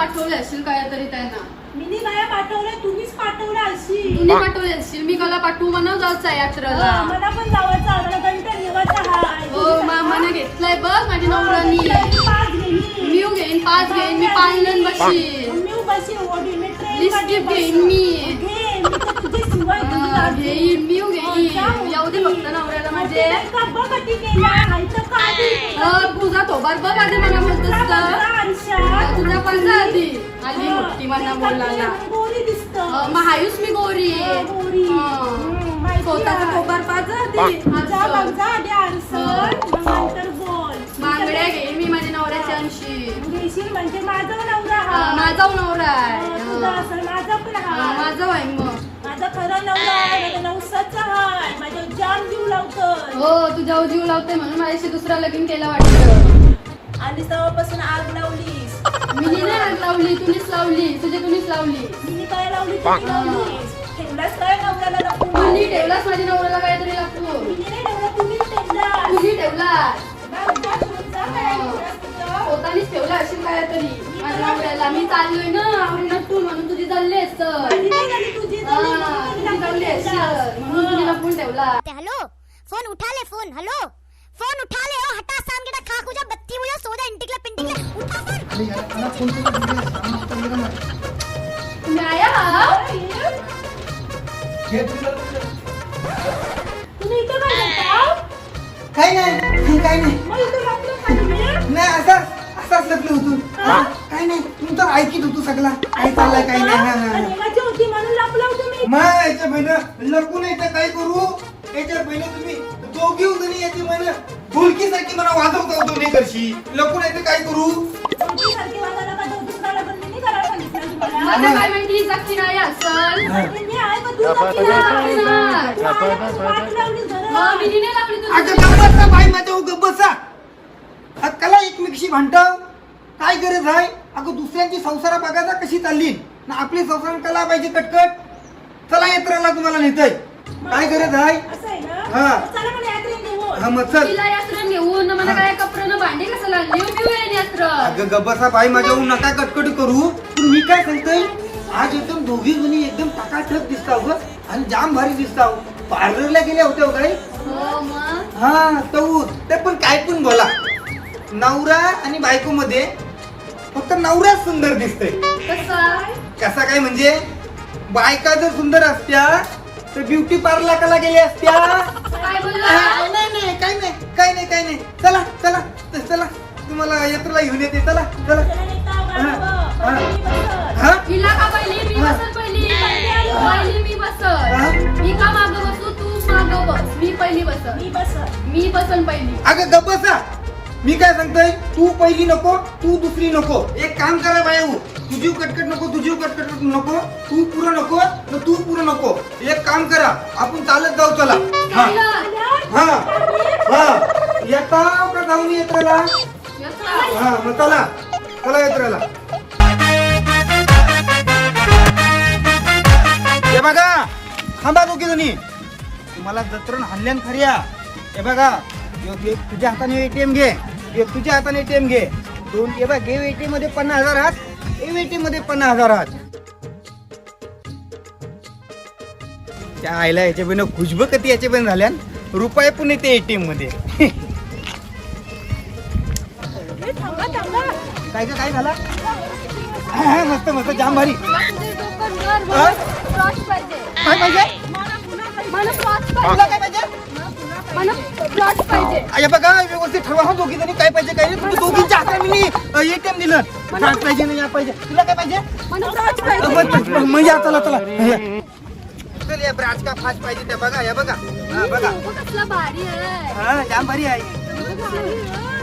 पाठवले असेल काय तरी त्यांना. बाया पाठवलंय तुम्हीच पाठवलं अशी. तुम्ही पाठवले असतील मी कला पाठवू म्हणा जायचं आहे यात्रेला हा, मला पण जावायचं आहे, मला गणपती देवाचा हाय हो मामाने घेतलाय बघ माझ्या नवऱ्यानी. पाच घेईन. मी घेईन पाच घेईन मी पालन बशीन मी ओढी, मी ट्रेन घेईन मी. घे, मी तर तुझ्या शिवाय तुझी हा, राहते. घेईन मी घेईन. येऊ दे फक्त नवऱ्याला माझे. का बघ कधी केला, हायचं का आधी? अ, तुझा थोबार बघ आधी मला बोलतोस तुझा तर? मी बोलायला. हायूस मी गोरी हा. हा. माहिती स्वतःचा आहे. थोबार पाच. बांगड्या घेईन मी माझ्या नवऱ्याच्या अंशी. म्हणजे माझा नवरा माझा नवरा आहे. माझा पण माझा आहे मग. माझा खरा नवरा आहे नवसाचा हाय माझ्या जाम जीव लावतोय. हो तुझ्या जीव लावते म्हणून माझ्याशी दुसरा लगीन केला वाटतं. आणि तेव्हापासून आग लावलीस. मी नाही आग लावली तुनीच लावली तुझ्या तुनीच लावली. मी काय लावली? तुम्ही लावलीस ठेवलास काय नवऱ्याला तुझी ठेवलास माझ्या नवऱ्याला काहीतरी लागतो मी नाही ठेवला तुम्हीच ठेवलास. तुझी जा, शोध जा, काय तुझं? ठेवला काहीतरी. माझ्या नवऱ्याला. मी चाललोय ना आवडी नटून म्हणून तुझी चालली असतं माझी नाही झाली तुझी हा, झाली, म्हणून तुझी तुझी हा. लपून ठेवला. ते हेलो फोन उठा ले फोन. हेलो. फोन उठा ले ओ हटा सान गेटा खा कुजा बत्ती मुजा सोदा इंटिकला पिंटिकला उठा फोन अरे यार मला फोन करून दिले, सांग तर गेलं ना. तुम्ही इथे काय करता? काही नाही काही नाही। मग इथे लपलं खाली मी? नाही असं असंच लपलं होतो हा, काही नाही तू तर ऐकित होतो सगळा काय चाललंय काही नाही। हा, हा, आणि. देवाची होती म्हणून लपलं होतं मी मग याच्या बहिण लपून येतं काय करू? याच्या बहिण तुम्ही करशी लपून येतं काय करू सारखी पण मी करायला सांगितलं तुम्हाला. काय माहिती जागची नाही असल. मी आहे का तू नक्की नाही? नाही. तू आहे का? तू वाट लावली जरा. मग मी नाही लावली अगं तुझी गप्पा बाई माझ्या उगं बसा कला एकमेकशी भांडताव काय गरज आहे अगं दुसऱ्यांची संसारा बघायचा कशी चालली ना आपली संसार कला पाहिजे कटकट चला यात्राला तुम्हाला नेतय काय गरज आहे असं आहे ना? हा. चला मला यात्रेत नेऊ. हा मग चल तिला यात्रा नेऊन मला काय भांडे कसं लागली? अगं बाई माझ्या नका कटकट करू. पण मी काय सांगतोय? आज एकदम दोघी जणी एकदम टाकाटक दिसताव ग आणि जाम भारी दिसताव पार्लरला गेल्या होत्या हो काय हो हा तो ते पण काय पण बोला. नवरा आणि बायको मध्ये फक्त नवराच सुंदर दिसतोय. कसा काय म्हणजे? बायका जर सुंदर असत्या तर ब्युटी पार्लरला कला गेल्या असत्या काय बोलला? हा, नाही नाही काय नाही काय नाही काय नाही. चला चला चला. तुम्हाला यात्रेला घेऊन येते चला चला. हा. पहिली बसत. हा? हिला का पहिली? मी. बसल पहिली. पहिली मी हा. बसल मी का माग बसू? तू माग बस. मी पहिली बसल. मी बसत. मी बसन पहिली. अगं गप्प बसा. मी काय सांगतोय? तू पहिली नको तू दुसरी नको. एक काम करा बाया तुझी कटकट नको तुझी कटकट नको. तू पुरं नको. तू पुरं नको. एक काम करा आपण चालत जाऊ चला. हा. हा. हा. येता का यात्रेला? यात्रा. हा मग चला. चला यात्रेला. हे बघा थांबा दोघी जणी. तुम्हाला जत्रण हल्ल्यान खऱ्या हे बघा एक- एक तुझ्या हाताने एटीएम घे. एक तुझ्या हाताने एटीएम घे. दोन हे बघ गेव एटीएममध्ये पन्नास हजार आहात. एटीएममध्ये पन्नास हजार आहात. त्या आईला याच्या पण खुशब कधी याच्या पण झाल्या रुपये पण येते एटीएममध्ये. काय का काय झाला? मस्त मस्त जाम भारी. काय पाहिजे? काय पाहिजे? बघा व्यवस्थित ठरवा हा दोघी जणी काय पाहिजे काय नाही. तुम्ही दोघींच्या हातात मी एटीएम दिलं. पाहिजे नाही या पाहिजे. तुला काय पाहिजे? या चला चला या ब्राच का फास्ट पाहिजे त्या बघा या बघा हा बघा कसला भारी आहे हा जाम भारी आहे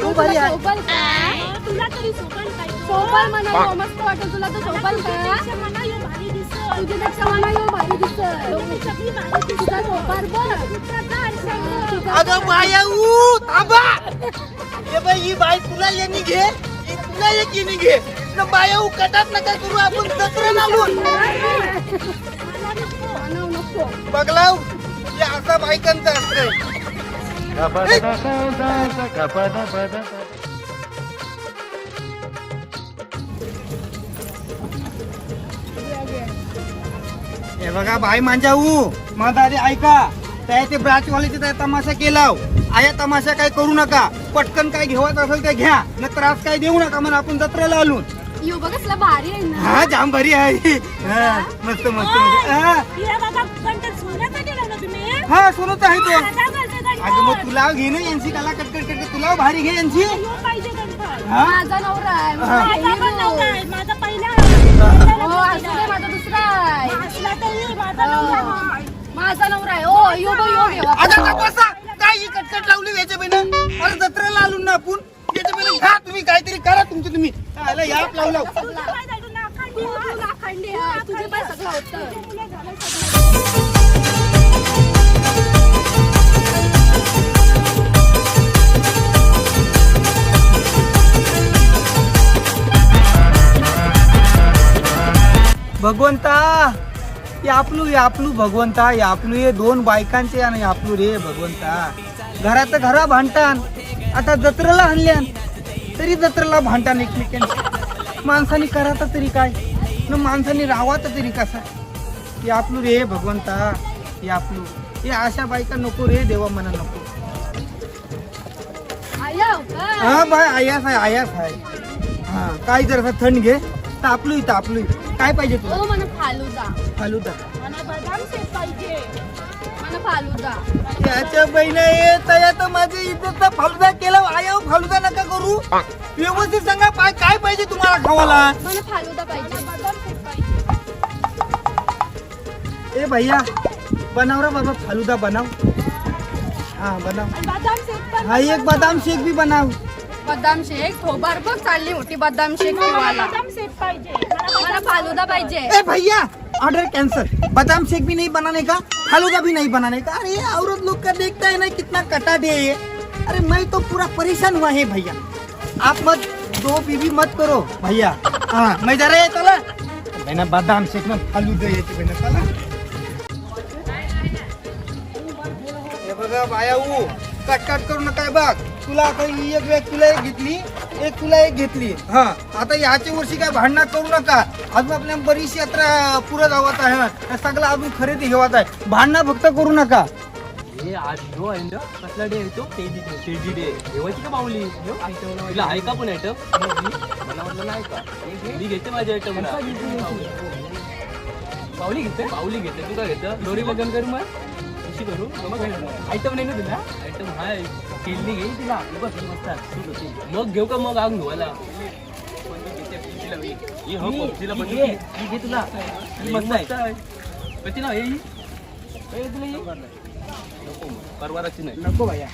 तू भारी आहे. सोबल तुला तरी सोबत पाहिजे. सोबल म्हणा मस्त वाटत तुला तर सोबल का तुझ्यापेक्षा मला ह्यो भारी दिसत. तुझ्यापेक्षा मला यो भारी दिसत तुझ्यापेक्षा मी भारी दिसत. तुझा सोपार बघ कुत्राचा आरसा बघ. अगं बाया ऊ थांबा. हे बाई ही बाई तुला येणी घे ही तुला एक येणी घे न बाया ऊ कटात नका करू आपण दसरा आलो मानव बघलाव हे असा बायकांचं असतंय. हे बघा भाई मांजाऊ मदारी ऐका. त्या ते ब्राचवाल्याचे त्या तमाशा केला आया तमाशा काय करू नका. पटकन काय घेवत असेल ते घ्या. न त्रास काय देऊ नका. म्हणून आपण जत्रेला आलून यो बघ कसला भारी आहे ना. हा जाम बरी आहे. हा, मस्त मस्त मस्त. हा, हा सोनूच आहे तो. अगं मग तुला घे ना यांची कला कटकट कटकट तुला भारी घे यांची. यो पाहिजे कंटन. हा? माझा नवरा आहे हा. माझा hero. आहे, माझा पहिला हो. असू माझा दुसरा आहे. माझा नवरा आहे. माझा नवरा आहे. ओ यो बघ यो का बसा काय ही कटकट लावली याच्या बेन. मला जत्रेला आलो ना आपण. याच्या घ्या तुम्ही काहीतरी करा तुमचं तुम्ही. याप लावू. भगवंता यापलू आपलू आपलू भगवंता यापलू आपलू हे दोन बायकांचे आणि आपलू रे भगवंता. घरात घरा भांडतान आता जत्रेला आणल्यान तरी जत्रेला भांडतान एकमेकांची. माणसाने करायचं तरी काय? न माणसाने राहावाचं तरी कसा? हे आपलू रे भगवंता हे आपलू. हे अशा बायका नको रे देवा मना नको. आया हो बाय आयास आहे आयास आहे हा काय जर थंड घे. तापलू तापलू काय पाहिजे तुला? फालुदा. फालुदा. मला बदाम शेक पाहिजे मला फालुदा त्याच्या बहिणा येत तर माझी इज्जत फालुदा केला आया फालुदा नका करू. व्यवस्थित सांगा पाय काय पाहिजे तुम्हाला खावाला? मला फालुदा पाहिजे. बदाम शेक पाहिजे ए भैया बनाव रे बाबा फालुदा बनाव. हा बनाव. आणि बदाम शेक पण हा एक बदाम शेक भी बनाव. बदाम शेक? थोबार बघ चालली मोठी बदाम शेक मला पिवाला बदाम शेक पाहिजे. मला मला फालुदा पाहिजे. ए भैया ऑर्डर कैंसिल बादाम शेक भी नहीं बनाने का फालूदा भी नहीं बनाने का। अरे, औरत लोग का देखता है ना, कितना कटा दे ये। अरे, मैं तो पूरा परेशान हुआ है भैया। आप मत, दो बीबी मत करो, भैया। हाँ मैं जा रहा है बहना बादाम शेक में फालूदा याची बहना चला हे बघा बाया कट कट करू नका हे बघ तुला आता ही एक वेळ तुला एक घेतली एक तुला एक घेतली. हा आता याच्या वर्षी काय भांडणं करू नका. अजून आपल्या बरीचशी यात्रा पुढे जावत आहे. सगळं अजून खरेदी घेवत आहे. भांडणं फक्त करू नका. हे आज जो आहे ना कसला डे आहे तो? तेजी डे तेजी डे ठेवायची का बावली तुला आहे का पण आयटम मला म्हटलं नाही का? मी घेते माझे आयटम बावली घेते? बावली घेते तू काय घेतं? दोरी लग्न करू मग? कशी करू? आयटम नाही ना तुला? आयटम हाय केली घे तिला बस मस्त. मग घेऊ का मग आग धुवायला? ही घे. तुला. मस्त आहे. हे? हे तुला? नको. परवाराची नाही. नको भैया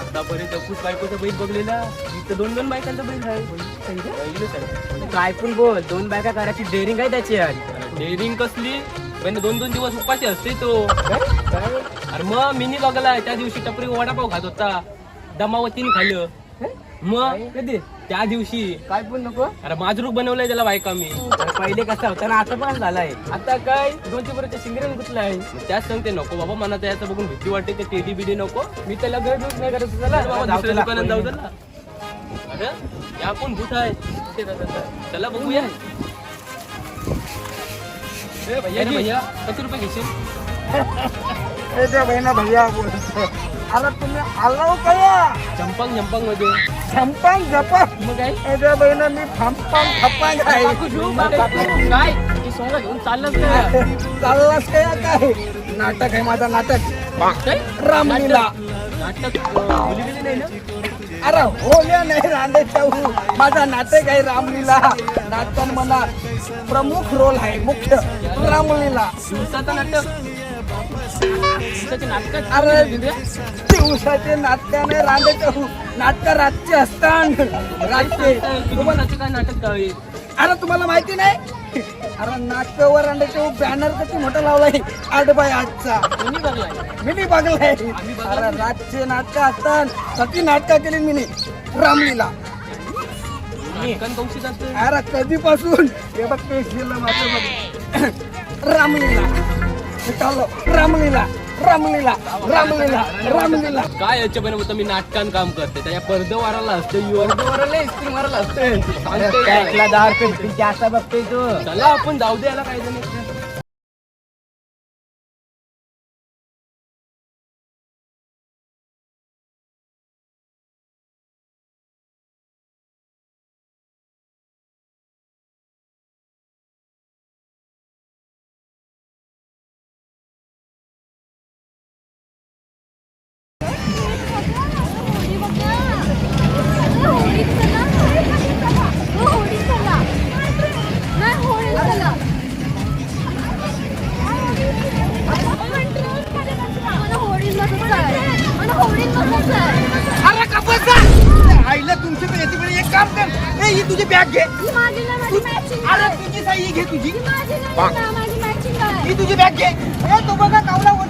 आतापर्यंत खूप बायकोचा बैल बघलेला. इथं दोन दोन बायकांचा बैल आहे. काय पण बोल दोन बायका करायची डेअरिंग आहे त्याची डेअरिंग कसली? म्हणजे दोन दोन दिवस उपाशी असते तो. अरे मग मिनी बघला त्या दिवशी टपरी वडापाव खात होता. दमावतीने खाल्लं. मग कधी? त्या दिवशी. काय पण नको. अरे माजरूक बनवलंय त्याला बायका मी पहिले कसा होता ना आता पण झालाय. आता काय? दोनशे पर्यंत शिंगरेन आहे? त्याच सांगते नको बाबा मला त्याचं बघून भीती वाटते ते टेडी बिडी नको. मी त्याला घर दूध नाही करत चला. बाबा दुसऱ्या. दुकानात जाऊ चला. अरे या पण भूत आहे? ते जातात तर. चला बघूया. भैया किती रुपये घेशील? बहिणा भैया अरे तुम्ही आलो कया जंपंगमध्ये झंपांग झपांग. मग काय? बहिणा मी फांपांग खपांग आहे. काय? ती सोंगा घेऊन चाललाच काय काय काय? नाटक आहे माझा नाटक? रामलीला. नाटक नाही ना? अरे होल्या नाही रांडे चाऊ माझा नाटक आहे रामलीला? नाटक मला प्रमुख रोल आहे मुख्य रामलीला. दिवसाचं नाटक अरे दिवसाचे नाटकाने रांडे चाऊ नाटक रातचे असतात रातचे तुम्हाला नाटक अरे तुम्हाला माहिती नाही? अरे नाटकावर चाऊ बॅनर किती मोठा लावलाय. आठ बाय आठचा. कोणी बघलाय. अरे रातचे नाटक असतात. सती नाटक केली मी. रामलीला अरे कधीपासून? हे बघ पेश दिलं माझं बघ रामलीला चालो रामलीला. रामलीला रामलीला रामलीला. काय याच्या पण मी नाटकान काम करते. त्याच्या पडद्यावाराला असते युवरला इस्त्री मारायला असते. सांगते दहा रुपये जास्त बघतोय तू. चला आपण जाऊ दे याला काय नाही. बॅग घे. अरे तुझी साई घे तुझी. ही तुझी बॅग घे. ए तो बघा का